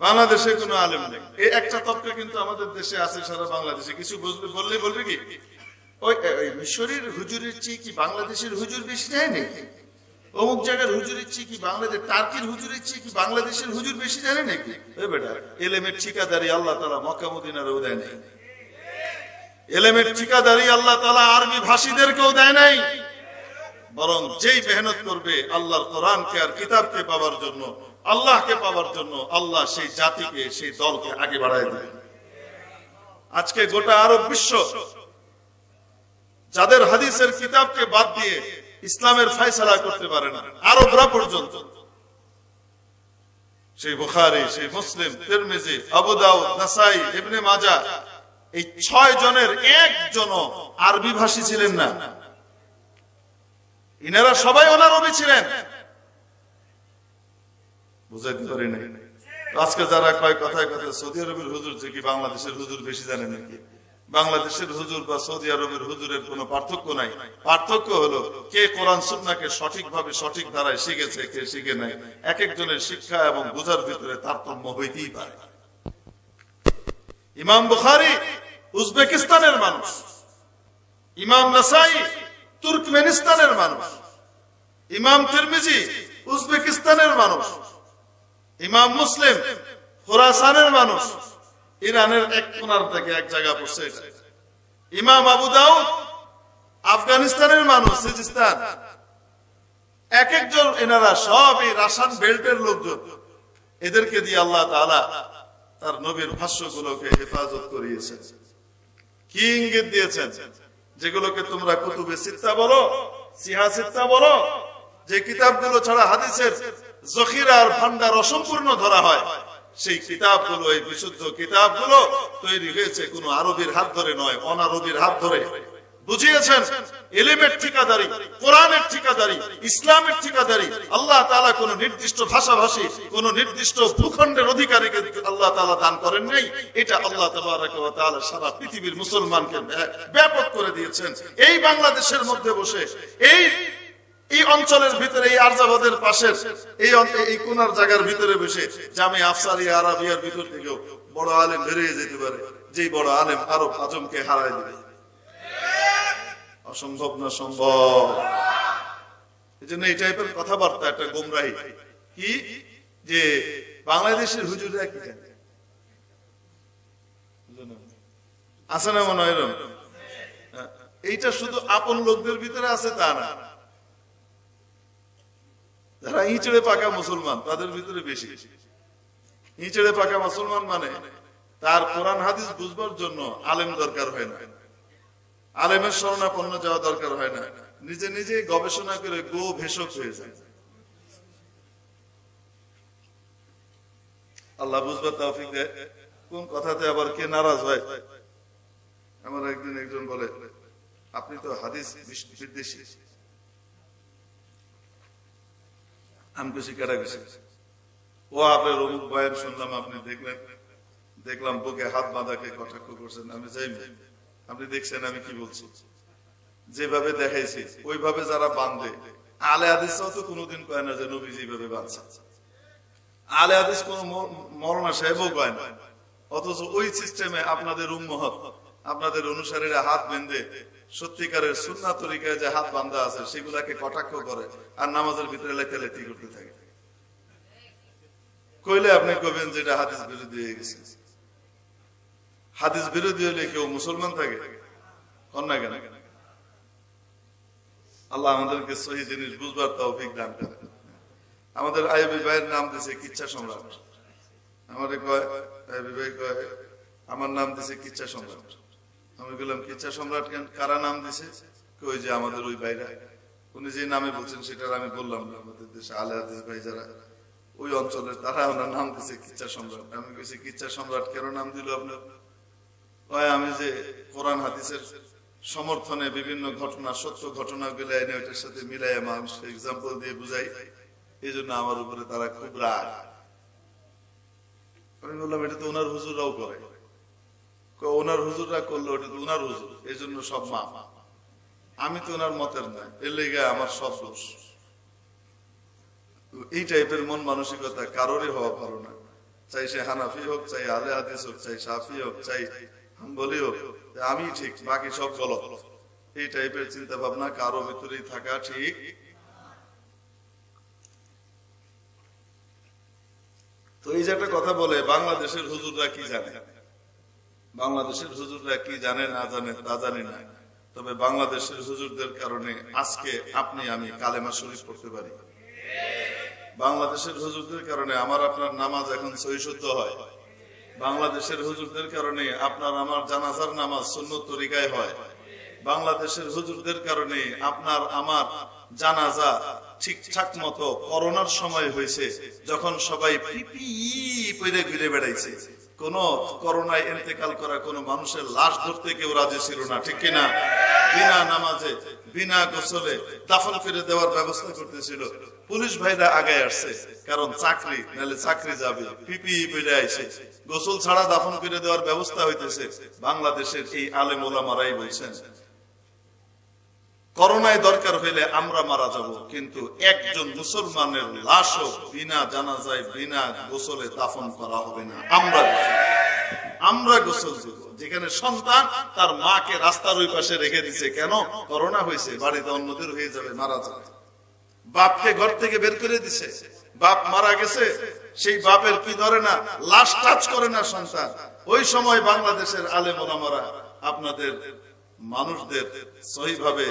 বাংলাদেশে কোনো আলেম নেই। এই একটা তবকা কিন্তু আমাদের দেশে আছে, সারা বাংলাদেশে। কিছু বুঝলে বললে বলবে কি? ওই মিশরের হুজুরের চেয়ে কি বাংলাদেশের হুজুর বেশি যায় নাকি? অমুক জায়গার হুজুরের চেয়ে কি বাংলাদেশ টার্কির হুজুরের চেয়ে কি বাংলাদেশের হুজুর বেশি জানে নাকি? বেটা, এলেমের ঠিকাদারি আল্লাহ তালা মক্কা মদিনারও দেয় নাই। এলেমের ঠিকাদারি আল্লাহ তালা আরবি ভাষীদেরকেও দেয় নাই। বরং যেই মেহনত করবে আল্লাহর কোরআনকে আর কিতাবকে পাওয়ার জন্য আল্লাহকে পাওয়ার জন্য আল্লাহ সেই জাতিকে, সেই দলকে আগে বাড়ায় দেয়। আজকে গোটা আরব বিশ্ব যাদের হাদিসের কিতাবকে বাদ দিয়ে ইসলামের ফায়সালা করতে পারে না, আরবরা পর্যন্ত। সেই বুখারি, সেই মুসলিম, তিরমিজি, আবু দাউদ, নাসাই, ইবনে মাজা, এই ছয় জনের একজন আরবি ভাষী ছিলেন না। ইনারা সবাই ওনার রবি ছিলেন। বুঝাইতে পারি নাই। আজকে যারা কয় কথায় কথায় সৌদি আরবের হুজুর, যে কি বাংলাদেশের হুজুর বেশি জানেন নাকি? বাংলাদেশের হুজুর বা সৌদি আরবের হুজুরের কোনো পার্থক্য নাই। পার্থক্য হলো, কে কোরআন সুন্নাকে সঠিকভাবে সঠিক ধারায় শিখেছে, কে শিখে নাই এক একজনের শিক্ষা এবং বোঝার ভিতরে তারতম্য হইতেই পারে। ইমাম বুখারি উজবেকিস্তানের মানুষ, ইমাম নাসাই তুর্কমেনিস্তানের মানুষ, ইমাম তিরমিজি উজবেকিস্তানের মানুষ ইমাম মুসলিম, খোরাসানের মানুষ। ইরানের এক কোনার থেকে এক জায়গা পড়ছে ইমাম আবু দাউদ, আফগানিস্তানের মানুষ এক একজন এনারা সব এই রাসান বেল্টের লোকজন। এদেরকে দিয়ে আল্লাহ তাআলা তার নবীর ভাষ্যগুলোকে হেফাজত করিয়েছেন। কি ইঙ্গিত দিয়েছেন? যেগুলোকে তোমরা কুতুবে সিত্তা বলো, সিহা সিত্তা বলো, যে কিতাবগুলো ছাড়া হাদিসের জখিরা আর ভান্ডার অসম্পূর্ণ ধরা হয়। সেই এই বিশুদ্ধ তৈরি হয়েছে কোন আরবির হাত ধরে নয়, অনারবির হাত ধরে। বুঝিয়েছেন, এলিমের ঠিকাদারি, কোরআনের ঠিকাদারি, ইসলামের ঠিকাদারি। আল্লাহ তাআলা কোন নির্দিষ্ট ভাষাভাষী, কোন নির্দিষ্ট ভূখণ্ডের অধিকারীকে আল্লাহ তালা দান করেন নাই। এটা আল্লাহ তাআলা সারা পৃথিবীর মুসলমানকে ব্য- ব্যাপক করে দিয়েছেন। এই বাংলাদেশের মধ্যে বসে, এই এই অঞ্চলের ভিতরে এই আরজাবাদের পাশের এই এই কোনার জায়গার ভিতরে বসে জামে আফসারি আরাবিয়ার ভিতর থেকেও বড় আলেম বেরিয়ে যেতে পারে যেই বড় আলেম আরব আজমকে হারায় দিবে। অসম্ভব না সম্ভব? এই জন্য এই টাইপের কথাবার্তা একটা গোমরাহি। কি? যে বাংলাদেশের হুজুরা কি আছে না মনে হয়? হ্যাঁ, এইটা শুধু আপন লোকদের ভিতরে আছে তা না। যারা ইঁচড়ে পাকা মুসলমান, তাদের ভিতরে বেশি। ইঁচড়ে পাকা মুসলমান মানে তার কোরআন হাদিস বুঝবার জন্য আলেম দরকার হয় না। আলেমের শরণাপন্ন যাওয়া দরকার হয় না। নিজে নিজে গবেষণা করে গো ভেষক হয়ে যায়। আল্লাহ বুঝবার তৌফিক দেয়। কোন কথাতে আবার কে নারাজ হয়? আমার একদিন একজন বলে, আপনি তো হাদিস বিদ্বেষী। আমি কিছু গেছি ও আপনার অমুক বয়ান শুনলাম, আপনি দেখলেন? দেখলাম বুকে হাত কটাক্ষ করছেন? আমি যাই আপনি দেখছেন, আমি কি বলছি? যেভাবে দেখাইছি, ওইভাবে যারা বাঁধে, আলে আদিসও তো কোনোদিন কয় না যে নবী যেভাবে বাঁধছে। আলে আদিস কোন মরনা সাহেবও কয় না। অথচ ওই সিস্টেমে আপনাদের উম্মহত আপনাদের অনুসারীরা হাত বেঁধে সত্যিকারের সুন্না তরিকায় যে হাত বান্ধা আছে, সেগুলাকে কটাক্ষ করে আর নামাজের ভিতরে লেখালেখি করতে থাকে। কইলে আপনি কবেন যেটা হাদিস বিরোধী হয়ে গেছে। হাদিস বিরোধী হলে কেউ মুসলমান থাকে? কন না কেন? আল্লাহ আমাদেরকে সহি জিনিস বুঝবার তৌফিক দান করেন। আমাদের আইবি ভাইয়ের নাম দিছে কিচ্ছা সম্রাট। আমারে কয় আইবি ভাই কয়, আমার নাম দিছে কিচ্ছা সম্রাট। আমি বললাম কিচ্ছা সম্রাট কেন? কারা নাম দিছে? কই যে আমাদের ওই ভাইরা। উনি যে নামে বলছেন সেটার আমি বললাম আমাদের দেশে আলে হাদিস ভাই যারা, ওই অঞ্চলের তারা ওনার নাম দিছে কিচ্ছা সম্রাট? আমি কইছি কিচ্ছা সম্রাট? কেন নাম দিল আপনার? আমি যে কোরআন, হাদিসের সমর্থনে বিভিন্ন ঘটনা, সত্য ঘটনাগুলো এনে ওইটার সাথে মিলাই মানুষ এক্সাম্পল দিয়ে বুঝাই এই জন্য আমার উপরে তারা খুব রাগ। আমি বললাম, এটা তো ওনার হুজুরাও করে। ওনার হুজুররা করল, ওটা ওনার হুজুর এই জন্য সব মা। আমি তো ওনার মতের না, এর লেগে আমার সব দোষ। এই টাইপের মন মানসিকতা কারোরই হওয়া ভালো না। চাই সে হানাফি হোক, চাই আলে হাদিস হোক, চাই সাফি হোক, চাই হাম্বলি হোক আমি ঠিক, বাকি সব গলত। এই টাইপের চিন্তা ভাবনা কারও ভিতরেই থাকা ঠিক তো এই যে একটা কথা বলে, বাংলাদেশের হুজুররা কি জানে? বাংলাদেশের হুজুররা কি জানে না জানে তা জানি না। তবে বাংলাদেশের হুজুরদের কারণে আজকে আপনি, আমি কালেমা শরীফ পড়তে পারি। বাংলাদেশের হুজুরদের কারণে আমার আপনার নামাজ এখন সহিশুদ্ধ হয়। বাংলাদেশের হুজুরদের কারণে আপনার আমার জানাজার নামাজ শূন্য তরিকায় হয়। বাংলাদেশের হুজুরদের কারণে আপনার আমার জানাজা ঠিকঠাক মতো করোনার সময় হয়েছে, যখন সবাই পিপি পরে ঘুরে বেড়াইছে। কোন করোনায় এতেকাল করা কোন মানুষের লাশ ধরতে কেউ রাজি ছিল না, ঠিক কিনা? বিনা নামাজে, বিনা গোসলে দাফন ফিরে দেওয়ার ব্যবস্থা করতেছিল। পুলিশ ভাইরা আগে আসছে, কারণ চাকরি, নাহলে চাকরি যাবে, পিপি বেড়ে আইছে। গোসল ছাড়া দাফন ফিরে দেওয়ার ব্যবস্থা হইতেছে। বাংলাদেশের এই আলেম ওলামারাই বলছেন করোনায় দরকার হইলে আমরা মারা যাব, কিন্তু একজন মুসলমানের লাশও বিনা জানাজায়, বিনা গোসলে দাফন করা হবে না। আমরা আমরা গোসল দিব যেখানে সন্তান, তার মাকে রাস্তার ওই পাশে রেখে দিছে। কেন? করোনা হয়েছে বাড়িতে অন্যদের হয়ে যাবে, মারা যাবে। বাপকে ঘর থেকে বের করে দিছে। বাপ মারা গেছে, সেই বাপের কি ধরে না, লাশ টাচ করে না সন্তান? ওই সময় বাংলাদেশের আলেম ওলামারা আপনাদের মানুষদের সহিভাবে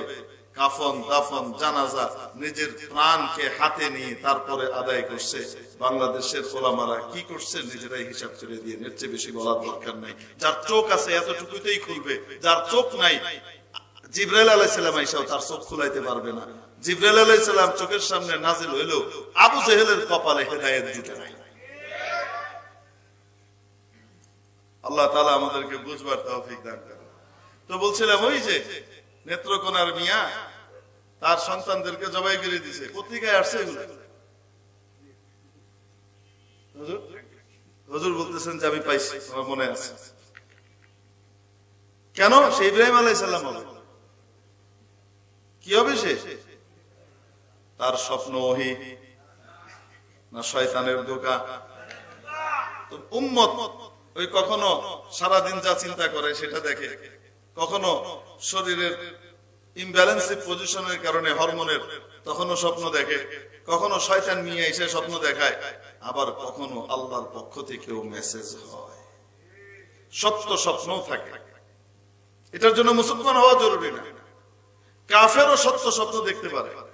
কাফন, দাফন, জানাজা নিজের প্রাণকে হাতে নিয়ে তারপরে আদায় করছে। বাংলাদেশের ওলামারা কি করছে নিজেরাই হিসাব করে দিয়ে এর চেয়ে বেশি বলার দরকার নাই। যার চোখ আছে এতটুকুতেই খুলবে, যার চোখ নাই, জিব্রাইল আইসাও তার চোখ খুলাইতে পারবে না। জিব্রাইল চোখের সামনে নাজিল হইল, আবু জেহেলের কপালে হেদায়েত নাই। আল্লাহ তালা আমাদেরকে বুঝবার তৌফিক দান তো বলছিলাম, ওই যে নেত্রকোনার মিয়া, তার সন্তানদেরকে জবাই করে দিছে। পত্রিকায় আসছে এগুলো। হুজুর? বলতেছেন যে, আমি পাইছি, আমার মনে আছে। কেন? সে ইব্রাহিম আলাইসাল্লাম কি হবে সে? তার স্বপ্ন ওহি, না শয়তানের ধোকা। উম্মত ওই কখনো সারাদিন যা চিন্তা করে সেটা দেখে। কখনো শরীরের ইমব্যালেন্সিভ পজিশনের কারণে হরমোনের তখনও স্বপ্ন দেখে, কখনো শয়তান নিয়ে এসে স্বপ্ন দেখায়, আবার কখনো আল্লাহর পক্ষ থেকেও মেসেজ হয়। সত্য স্বপ্ন থাকে। এটার জন্য মুসলমান হওয়া জরুরি না। কাফেরও সত্য স্বপ্ন দেখতে পারে।